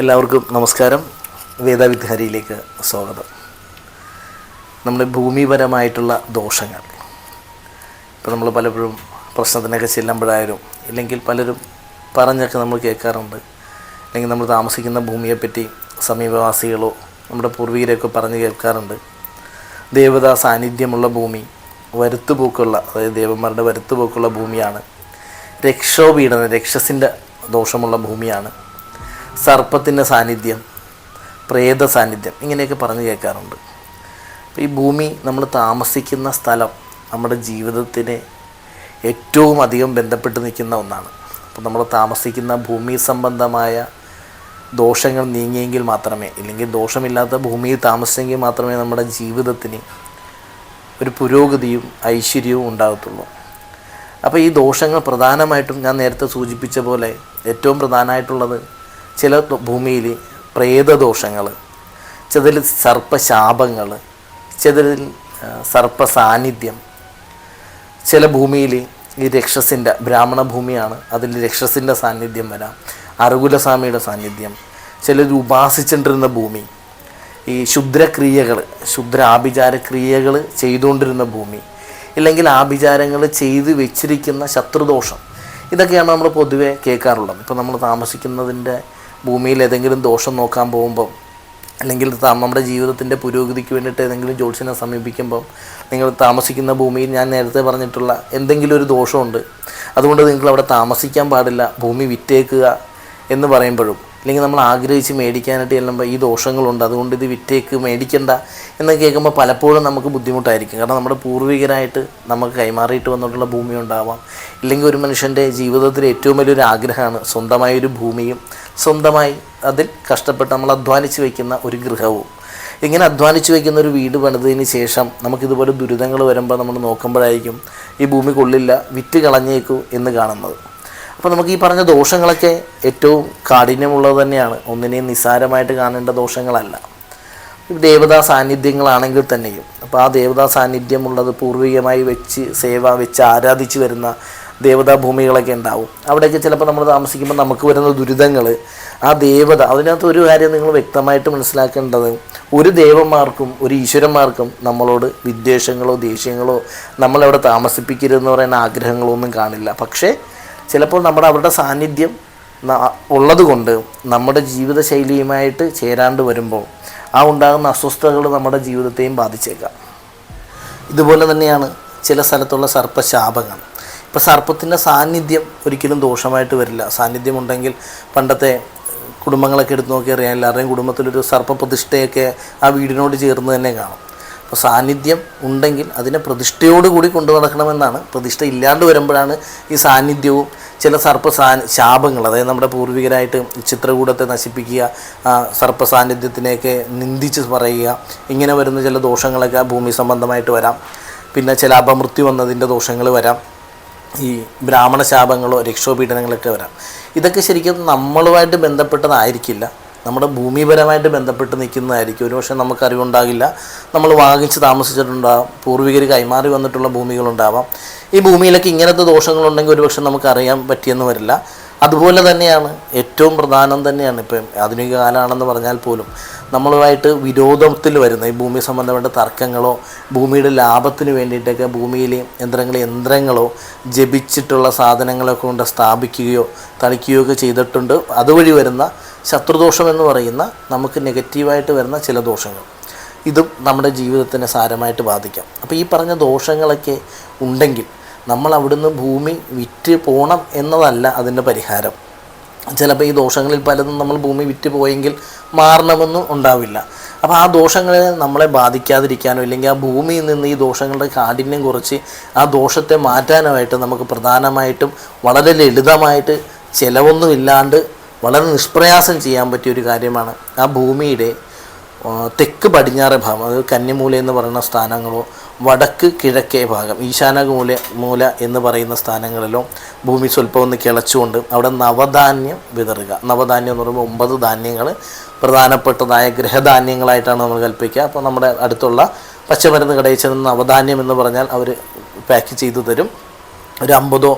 എല്ലാവർക്കും നമസ്കാരം. വേദവിദ്യാരിയിലേക്ക് സ്വാഗതം. നമ്മുടെ ഭൂമിപരമായിട്ടുള്ള ദോഷങ്ങൾ. ഇപ്പോൾ നമ്മൾ പലപ്പോഴും പ്രശ്നത്തിനൊക്കെ ചെല്ലുമ്പോഴായാലും ഇല്ലെങ്കിൽ പലരും പറഞ്ഞൊക്കെ നമ്മൾ കേൾക്കാറുണ്ട്. അല്ലെങ്കിൽ നമ്മൾ താമസിക്കുന്ന ഭൂമിയെപ്പറ്റി സമീപവാസികളോ നമ്മുടെ പൂർവികരെയൊക്കെ പറഞ്ഞ് കേൾക്കാറുണ്ട്. ദേവതാ സാന്നിധ്യമുള്ള ഭൂമി വരുത്തുപോക്കുള്ള അതായത് ദേവന്മാരുടെ വരുത്തുപോക്കുള്ള ഭൂമിയാണ്. രക്ഷോപീഡനം രക്ഷസിന്റെ ദോഷമുള്ള ഭൂമിയാണ്. സർപ്പത്തിന്റെ സാന്നിധ്യം പ്രേത സാന്നിധ്യം ഇങ്ങനെയൊക്കെ പറഞ്ഞു കേൾക്കാറുണ്ട്. ഈ ഭൂമി നമ്മൾ താമസിക്കുന്ന സ്ഥലം നമ്മുടെ ജീവിതത്തിനെ ഏറ്റവും അധികം ബന്ധപ്പെട്ട് നിൽക്കുന്ന ഒന്നാണ്. അപ്പോൾ നമ്മൾ താമസിക്കുന്ന ഭൂമി സംബന്ധമായ ദോഷങ്ങൾ നീങ്ങിയെങ്കിൽ മാത്രമേ ഇല്ലെങ്കിൽ ദോഷമില്ലാത്ത ഭൂമിയിൽ താമസിച്ചെങ്കിൽ മാത്രമേ നമ്മുടെ ജീവിതത്തിന് ഒരു പുരോഗതിയും ഐശ്വര്യവും ഉണ്ടാകത്തുള്ളൂ. അപ്പോൾ ഈ ദോഷങ്ങൾ പ്രധാനമായിട്ടും ഞാൻ നേരത്തെ സൂചിപ്പിച്ച പോലെ ഏറ്റവും പ്രധാനമായിട്ടുള്ളത് ചില ഭൂമിയിൽ പ്രേതദോഷങ്ങൾ ചിലതിൽ സർപ്പശാപങ്ങൾ ചിലതിൽ സർപ്പ സാന്നിധ്യം ചില ഭൂമിയിൽ ഈ രക്ഷസിന്റെ ബ്രാഹ്മണ ഭൂമിയാണ് അതിൽ രക്ഷസിന്റെ സാന്നിധ്യം വരാം. അറുകുലസ്വാമിയുടെ സാന്നിധ്യം. ചിലർ ഉപാസിച്ചിട്ടിരുന്ന ഭൂമി ഈ ശുദ്രക്രിയകൾ ശുദ്ര ആഭിചാര ക്രിയകൾ ചെയ്തുകൊണ്ടിരുന്ന ഭൂമി ഇല്ലെങ്കിൽ ആഭിചാരങ്ങൾ ചെയ്ത് വെച്ചിരിക്കുന്ന ശത്രുദോഷം. ഇതൊക്കെയാണ് നമ്മൾ പൊതുവെ കേൾക്കാറുള്ളത്. ഇപ്പോൾ നമ്മൾ താമസിക്കുന്നതിന്റെ ഭൂമിയിൽ ഏതെങ്കിലും ദോഷം നോക്കാൻ പോകുമ്പം അല്ലെങ്കിൽ നമ്മുടെ ജീവിതത്തിന്റെ പുരോഗതിക്ക് വേണ്ടിയിട്ട് ഏതെങ്കിലും ജ്യോത്സ്യനെ സമീപിക്കുമ്പം നിങ്ങൾ താമസിക്കുന്ന ഭൂമിയിൽ ഞാൻ നേരത്തെ പറഞ്ഞിട്ടുള്ള എന്തെങ്കിലും ഒരു ദോഷമുണ്ട്. അതുകൊണ്ട് നിങ്ങൾ അവിടെ താമസിക്കാൻ പാടില്ല ഭൂമി വിറ്റേക്കുക എന്ന് പറയുമ്പോഴും അല്ലെങ്കിൽ നമ്മൾ ആഗ്രഹിച്ച് മേടിക്കാനായിട്ട് ചെല്ലുമ്പോൾ ഈ ദോഷങ്ങളുണ്ട് അതുകൊണ്ട് ഇത് വിറ്റേക്ക് മേടിക്കണ്ട എന്ന് കേൾക്കുമ്പോൾ പലപ്പോഴും നമുക്ക് ബുദ്ധിമുട്ടായിരിക്കും. കാരണം നമ്മുടെ പൂർവികരായിട്ട് നമുക്ക് കൈമാറിയിട്ട് വന്നിട്ടുള്ള ഭൂമി ഉണ്ടാവാം. ഇല്ലെങ്കിൽ ഒരു മനുഷ്യന്റെ ജീവിതത്തിൽ ഏറ്റവും വലിയൊരു ആഗ്രഹമാണ് സ്വന്തമായൊരു ഭൂമിയും സ്വന്തമായി അതിൽ കഷ്ടപ്പെട്ട് നമ്മൾ അധ്വാനിച്ച് വയ്ക്കുന്ന ഒരു ഗൃഹവും. ഇങ്ങനെ അധ്വാനിച്ച് വയ്ക്കുന്ന ഒരു വീട് പണിതതിന് ശേഷം നമുക്കിതുപോലെ ദുരിതങ്ങൾ വരുമ്പോൾ നമ്മൾ നോക്കുമ്പോഴായിരിക്കും ഈ ഭൂമി കൊള്ളില്ല വിറ്റ് കളഞ്ഞേക്കൂ എന്ന് കാണുന്നത്. അപ്പോൾ നമുക്ക് ഈ പറഞ്ഞ ദോഷങ്ങളൊക്കെ ഏറ്റവും കാഠിന്യമുള്ളത് തന്നെയാണ്. ഒന്നിനെയും നിസ്സാരമായിട്ട് കാണേണ്ട ദോഷങ്ങളല്ല. ദേവതാ സാന്നിധ്യങ്ങളാണെങ്കിൽ തന്നെയും. അപ്പോൾ ആ ദേവതാ സാന്നിധ്യമുള്ളത് പൂർവികമായി വെച്ച് സേവ വെച്ച് ആരാധിച്ച് വരുന്ന ദേവതാ ഭൂമികളൊക്കെ ഉണ്ടാവും. അവിടെയൊക്കെ ചിലപ്പോൾ നമ്മൾ താമസിക്കുമ്പോൾ നമുക്ക് വരുന്ന ദുരിതങ്ങൾ ആ ദേവത അതിനകത്ത് ഒരു കാര്യം നിങ്ങൾ വ്യക്തമായിട്ട് മനസ്സിലാക്കേണ്ടത് ഒരു ദേവന്മാർക്കും ഒരു ഈശ്വരന്മാർക്കും നമ്മളോട് വിദ്വേഷങ്ങളോ ദേഷ്യങ്ങളോ നമ്മളവിടെ താമസിപ്പിക്കരുതെന്ന് പറയുന്ന ആഗ്രഹങ്ങളോ ഒന്നും കാണില്ല. പക്ഷേ ചിലപ്പോൾ നമ്മുടെ അവരുടെ സാന്നിധ്യം ഉള്ളതുകൊണ്ട് നമ്മുടെ ജീവിതശൈലിയുമായിട്ട് ചേരാണ്ട് വരുമ്പോൾ ആ ഉണ്ടാകുന്ന അസ്വസ്ഥതകൾ നമ്മുടെ ജീവിതത്തെയും ബാധിച്ചേക്കാം. ഇതുപോലെ തന്നെയാണ് ചില സ്ഥലത്തുള്ള സർപ്പശാപങ്ങൾ. ഇപ്പോൾ സർപ്പത്തിന്റെ സാന്നിധ്യം ഒരിക്കലും ദോഷമായിട്ട് വരില്ല. സാന്നിധ്യം ഉണ്ടെങ്കിൽ പണ്ടത്തെ കുടുംബങ്ങളൊക്കെ എടുത്ത് നോക്കി അറിയാം. എല്ലാവരുടെയും കുടുംബത്തിലൊരു സർപ്പ പ്രതിഷ്ഠയൊക്കെ ആ വീടിനോട് ചേർന്ന് തന്നെ കാണും. അപ്പോൾ സാന്നിധ്യം ഉണ്ടെങ്കിൽ അതിനെ പ്രതിഷ്ഠയോടുകൂടി കൊണ്ടു നടക്കണമെന്നാണ്. പ്രതിഷ്ഠ ഇല്ലാണ്ട് വരുമ്പോഴാണ് ഈ സാന്നിധ്യവും ചില സർപ്പ സാ ശാപങ്ങൾ അതായത് നമ്മുടെ പൂർവികരായിട്ട് ചിത്രകൂടത്തെ നശിപ്പിക്കുക സർപ്പ സാന്നിധ്യത്തിനെയൊക്കെ നിന്ദിച്ച് പറയുക ഇങ്ങനെ വരുന്ന ചില ദോഷങ്ങളൊക്കെ ഭൂമി സംബന്ധമായിട്ട് വരാം. പിന്നെ ചില അപമൃത്യു വന്നതിന്റെ ദോഷങ്ങൾ വരാം. ഈ ബ്രാഹ്മണ ശാപങ്ങളോ രക്ഷോപീഡനങ്ങളൊക്കെ വരാം. ഇതൊക്കെ ശരിക്കും നമ്മളുമായിട്ട് ബന്ധപ്പെട്ടതായിരിക്കില്ല. നമ്മുടെ ഭൂമിപരമായിട്ട് ബന്ധപ്പെട്ട് നിൽക്കുന്നതായിരിക്കും. ഒരുപക്ഷെ നമുക്ക് അറിവുണ്ടാകില്ല നമ്മൾ വാങ്ങിച്ച് താമസിച്ചിട്ടുണ്ടാകും പൂർവികർ കൈമാറി വന്നിട്ടുള്ള ഭൂമികളുണ്ടാവാം. ഈ ഭൂമിയിലൊക്കെ ഇങ്ങനത്തെ ദോഷങ്ങളുണ്ടെങ്കിൽ ഒരുപക്ഷെ നമുക്ക് അറിയാൻ പറ്റിയെന്ന് വരില്ല. അതുപോലെ തന്നെയാണ് ഏറ്റവും പ്രധാനം തന്നെയാണ് ഇപ്പം ആധുനിക കാലമാണെന്ന് പറഞ്ഞാൽ പോലും നമ്മളുമായിട്ട് വിരോധത്തിൽ വരുന്ന ഈ ഭൂമി സംബന്ധമായിട്ട് തർക്കങ്ങളോ ഭൂമിയുടെ ലാഭത്തിന് വേണ്ടിയിട്ടൊക്കെ ഭൂമിയിലെ യന്ത്രങ്ങൾ യന്ത്രങ്ങളോ ജപിച്ചിട്ടുള്ള സാധനങ്ങളൊക്കെ കൊണ്ട് സ്ഥാപിക്കുകയോ തളിക്കുകയോ ഒക്കെ ചെയ്തിട്ടുണ്ട്. അതുവഴി വരുന്ന ശത്രുദോഷം എന്ന് പറയുന്ന നമുക്ക് നെഗറ്റീവായിട്ട് വരുന്ന ചില ദോഷങ്ങൾ. ഇതും നമ്മുടെ ജീവിതത്തിനെ സാരമായിട്ട് ബാധിക്കാം. അപ്പോൾ ഈ പറഞ്ഞ ദോഷങ്ങളൊക്കെ ഉണ്ടെങ്കിൽ നമ്മൾ അവിടുന്ന് ഭൂമി വിറ്റ് പോകണം എന്നതല്ല അതിന്റെ പരിഹാരം. ചിലപ്പോൾ ഈ ദോഷങ്ങളിൽ പലതും നമ്മൾ ഭൂമി വിറ്റ് പോയെങ്കിൽ മാറണമെന്നും ഉണ്ടാവില്ല. അപ്പോൾ ആ ദോഷങ്ങളെ നമ്മളെ ബാധിക്കാതിരിക്കാനോ ഇല്ലെങ്കിൽ ആ ഭൂമിയിൽ നിന്ന് ഈ ദോഷങ്ങളുടെ കാഠിന്യം കുറച്ച് ആ ദോഷത്തെ മാറ്റാനായിട്ട് നമുക്ക് പ്രധാനമായിട്ടും വളരെ ലളിതമായിട്ട് ചിലവൊന്നും ഇല്ലാണ്ട് വളരെ നിഷ്പ്രയാസം ചെയ്യാൻ പറ്റിയ ഒരു കാര്യമാണ് ആ ഭൂമിയുടെ തെക്ക് പടിഞ്ഞാറ് ഭാഗം അതായത് കന്നിമൂല എന്ന് പറയുന്ന സ്ഥാനങ്ങളോ വടക്ക് കിഴക്കേ ഭാഗം ഈശാന മൂല മൂല എന്ന് പറയുന്ന സ്ഥാനങ്ങളിലോ ഭൂമി സ്വല്പം ഒന്ന് കിളച്ചുകൊണ്ട് അവിടെ നവധാന്യം വിതറുക. നവധാന്യം എന്ന് പറയുമ്പോൾ ഒമ്പത് ധാന്യങ്ങൾ പ്രധാനപ്പെട്ടതായ ഗ്രഹധാന്യങ്ങളായിട്ടാണ് നമ്മൾ കൽപ്പിക്കുക. അപ്പോൾ നമ്മുടെ അടുത്തുള്ള പച്ചമരുന്ന് കടയിൽ ചെന്ന് നവധാന്യം എന്ന് പറഞ്ഞാൽ അവർ പാക്ക് ചെയ്തു തരും. ഒരു അമ്പതോ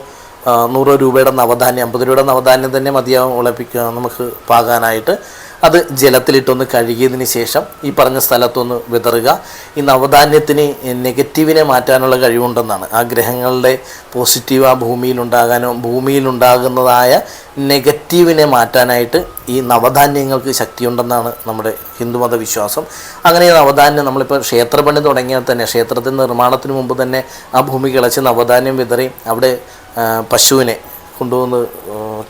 നൂറ് രൂപയുടെ നവധാന്യം അമ്പത് രൂപയുടെ നവധാന്യം തന്നെ മതിയാവും ഉളപ്പിക്കുക നമുക്ക് പാകാനായിട്ട്. അത് ജലത്തിലിട്ടൊന്ന് കഴുകിയതിന് ശേഷം ഈ പറഞ്ഞ സ്ഥലത്തൊന്ന് വിതറുക. ഈ നവധാന്യത്തിന് നെഗറ്റീവിനെ മാറ്റാനുള്ള കഴിവുണ്ടെന്നാണ്. ആ ഗ്രഹങ്ങളുടെ പോസിറ്റീവ് ആ ഭൂമിയിലുണ്ടാകാനോ ഭൂമിയിലുണ്ടാകുന്നതായ നെഗറ്റീവിനെ മാറ്റാനായിട്ട് ഈ നവധാന്യങ്ങൾക്ക് ശക്തിയുണ്ടെന്നാണ് നമ്മുടെ ഹിന്ദുമത വിശ്വാസം അങ്ങനെ നവധാന്യം നമ്മളിപ്പോൾ ക്ഷേത്രപണി തുടങ്ങിയാൽ തന്നെ ക്ഷേത്രത്തിന്റെ നിർമ്മാണത്തിന് മുമ്പ് തന്നെ ആ ഭൂമി കിളച്ച് നവധാന്യം വിതറി അവിടെ പശുവിനെ കൊണ്ടുവന്ന്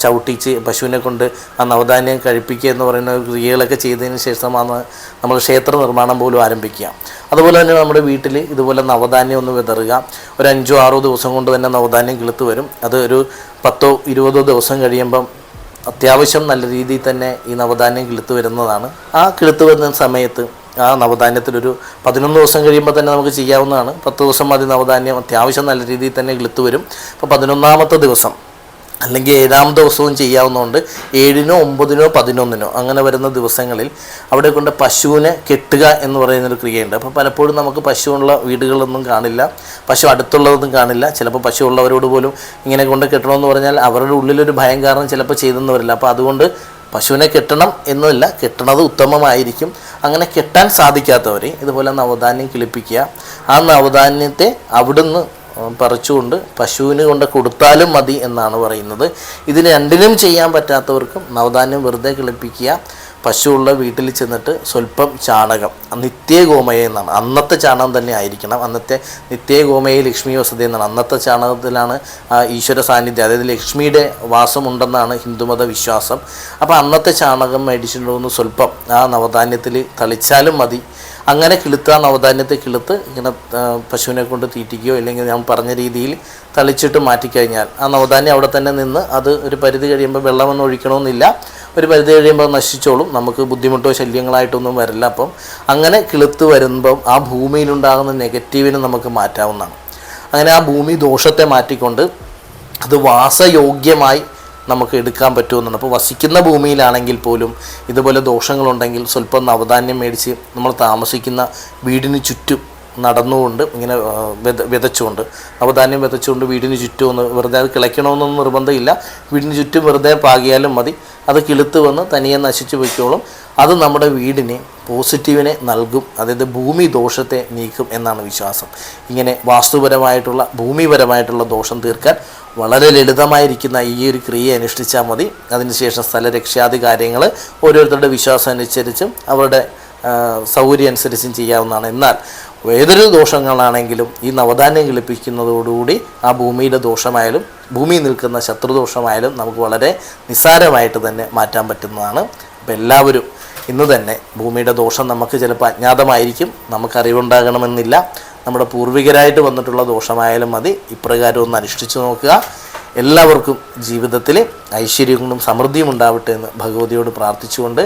ചവിട്ടിച്ച് പശുവിനെ കൊണ്ട് ആ നവധാന്യം കഴിപ്പിക്കുക എന്ന് പറയുന്ന ക്രിയകളൊക്കെ ചെയ്തതിന് ശേഷമാണ് നമ്മൾ ക്ഷേത്ര നിർമ്മാണം പോലും ആരംഭിക്കുക. അതുപോലെ തന്നെ നമ്മുടെ വീട്ടിൽ ഇതുപോലെ നവധാന്യം ഒന്ന് വിതറുക. ഒരു അഞ്ചോ ആറോ ദിവസം കൊണ്ട് തന്നെ നവധാന്യം കിളുത്ത് വരും. അത് ഒരു പത്തോ ഇരുപതോ ദിവസം കഴിയുമ്പം അത്യാവശ്യം നല്ല രീതിയിൽ തന്നെ ഈ നവധാന്യം കിളുത്ത് വരുന്നതാണ്. ആ കിളുത്ത് വരുന്ന സമയത്ത് ആ നവധാന്യത്തിലൊരു പതിനൊന്ന് ദിവസം കഴിയുമ്പോൾ തന്നെ നമുക്ക് ചെയ്യാവുന്നതാണ്. പത്ത് ദിവസം മതി നവധാന്യം. അത്യാവശ്യം നല്ല രീതിയിൽ തന്നെ കിളുത്ത് വരും. അപ്പോൾ പതിനൊന്നാമത്തെ ദിവസം അല്ലെങ്കിൽ ഏഴാം ദിവസവും ചെയ്യാവുന്നതുകൊണ്ട് ഏഴിനോ ഒമ്പതിനോ പതിനൊന്നിനോ അങ്ങനെ വരുന്ന ദിവസങ്ങളിൽ അവിടെ കൊണ്ട് പശുവിനെ കെട്ടുക എന്ന് പറയുന്നൊരു ക്രിയയുണ്ട്. അപ്പോൾ പലപ്പോഴും നമുക്ക് പശുവുള്ള വീടുകളൊന്നും കാണില്ല. പശു അടുത്തുള്ളതൊന്നും കാണില്ല. ചിലപ്പോൾ പശു ഉള്ളവരോട് പോലും ഇങ്ങനെ കൊണ്ട് കെട്ടണമെന്ന് പറഞ്ഞാൽ അവരുടെ ഉള്ളിലൊരു ഭയം കാരണം ചിലപ്പോൾ ചെയ്തെന്ന് വരില്ല അപ്പോൾ അതുകൊണ്ട് പശുവിനെ കെട്ടണം എന്നല്ല കെട്ടണത് ഉത്തമമായിരിക്കും. അങ്ങനെ കെട്ടാൻ സാധിക്കാത്തവരെ ഇതുപോലെ നവധാന്യം കിളിപ്പിക്കുക. ആ നവധാന്യത്തെ അവിടുന്ന് പറിച്ചുകൊണ്ട് പശുവിന് കൊണ്ട് കൊടുത്താലും മതി എന്നാണ് പറയുന്നത്. ഇത് രണ്ടിനും ചെയ്യാൻ പറ്റാത്തവർക്കും നവധാന്യം വെറുതെ കിളിപ്പിക്കുക പശുവുള്ള വീട്ടിൽ ചെന്നിട്ട് സ്വല്പം ചാണകം നിത്യ ഗോമയ എന്നാണ്. അന്നത്തെ ചാണകം തന്നെ ആയിരിക്കണം. അന്നത്തെ നിത്യ ഗോമയ ലക്ഷ്മി വസതി എന്നാണ്. അന്നത്തെ ചാണകത്തിലാണ് ഈശ്വര സാന്നിധ്യം. അതായത് ലക്ഷ്മിയുടെ വാസമുണ്ടെന്നാണ് ഹിന്ദുമത വിശ്വാസം. അപ്പോൾ അന്നത്തെ ചാണകം മേടിച്ചിട്ടുണ്ടെന്ന് സ്വല്പം ആ നവധാന്യത്തിൽ തളിച്ചാലും മതി. അങ്ങനെ കിളുത്ത ആ നവധാന്യത്തെ കിളുത്ത് ഇങ്ങനെ പശുവിനെ കൊണ്ട് തീറ്റിക്കുകയോ ഇല്ലെങ്കിൽ ഞാൻ പറഞ്ഞ രീതിയിൽ തളിച്ചിട്ട് മാറ്റിക്കഴിഞ്ഞാൽ ആ നവധാന്യം അവിടെ തന്നെ നിന്ന് അത് ഒരു പരിധി കഴിയുമ്പോൾ വെള്ളമൊന്നും ഒഴിക്കണമെന്നില്ല. ഒരു പരിധി കഴിയുമ്പോൾ നശിച്ചോളും. നമുക്ക് ബുദ്ധിമുട്ടോ ശല്യങ്ങളായിട്ടൊന്നും വരില്ല. അപ്പം അങ്ങനെ കിളുത്ത് വരുമ്പം ആ ഭൂമിയിലുണ്ടാകുന്ന നെഗറ്റീവിനെ നമുക്ക് മാറ്റാവുന്നതാണ്. അങ്ങനെ ആ ഭൂമി ദോഷത്തെ മാറ്റിക്കൊണ്ട് അത് വാസയോഗ്യമായി നമുക്ക് എടുക്കാൻ പറ്റുമെന്നാണ്. അപ്പോൾ വസിക്കുന്ന ഭൂമിയിലാണെങ്കിൽ പോലും ഇതുപോലെ ദോഷങ്ങളുണ്ടെങ്കിൽ സ്വല്പം നവധാന്യം മേടിച്ച് നമ്മൾ താമസിക്കുന്ന വീടിന് ചുറ്റും നടന്നുകൊണ്ട് ഇങ്ങനെ വിത വിതച്ചുകൊണ്ട് നവധാന്യം വിതച്ചുകൊണ്ട് വീടിന് ചുറ്റും ഒന്ന് വെറുതെ അത് കിളയ്ക്കണമെന്നൊന്നും നിർബന്ധമില്ല. വീടിന് ചുറ്റും വെറുതെ പാകിയാലും മതി. അത് കിളുത്ത് വന്ന് തനിയെ നശിച്ചു പോയിക്കോളും. അത് നമ്മുടെ വീടിനെ പോസിറ്റീവിനെ നൽകും. അതായത് ഭൂമി ദോഷത്തെ നീക്കും എന്നാണ് വിശ്വാസം. ഇങ്ങനെ വാസ്തുപരമായിട്ടുള്ള ഭൂമിപരമായിട്ടുള്ള ദോഷം തീർക്കാൻ വളരെ ലളിതമായിരിക്കുന്ന ഈ ഒരു ക്രിയ അനുഷ്ഠിച്ചാൽ മതി. അതിനുശേഷം സ്ഥലരക്ഷാദി കാര്യങ്ങൾ ഓരോരുത്തരുടെ വിശ്വാസം അനുസരിച്ചും അവരുടെ സൗകര്യം അനുസരിച്ചും ചെയ്യാവുന്നതാണ്. എന്നാൽ ഏതൊരു ദോഷങ്ങളാണെങ്കിലും ഈ നവധാന്യം കിളിപ്പിക്കുന്നതോടുകൂടി ആ ഭൂമിയുടെ ദോഷമായാലും ഭൂമിയിൽ നിൽക്കുന്ന ശത്രുദോഷമായാലും നമുക്ക് വളരെ നിസ്സാരമായിട്ട് തന്നെ മാറ്റാൻ പറ്റുന്നതാണ്. അപ്പോൾ എല്ലാവരും ഇന്ന് തന്നെ ഭൂമിയുടെ ദോഷം നമുക്ക് ചിലപ്പോൾ അജ്ഞാതമായിരിക്കും നമുക്ക് അറിവുണ്ടാകണമെന്നില്ല നമ്മുടെ പൂർവികരായിട്ട് വന്നിട്ടുള്ള ദോഷമായാലും മതി. ഇപ്രകാരം ഒന്ന് അനുഷ്ഠിച്ചു നോക്കുക. എല്ലാവർക്കും ജീവിതത്തിൽ ഐശ്വര്യങ്ങളും സമൃദ്ധിയും ഉണ്ടാവട്ടെ എന്ന് ഭഗവതിയോട് പ്രാർത്ഥിച്ചുകൊണ്ട്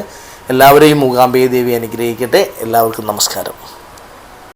എല്ലാവരെയും മൂകാംബിക ദേവി അനുഗ്രഹിക്കട്ടെ. എല്ലാവർക്കും നമസ്കാരം.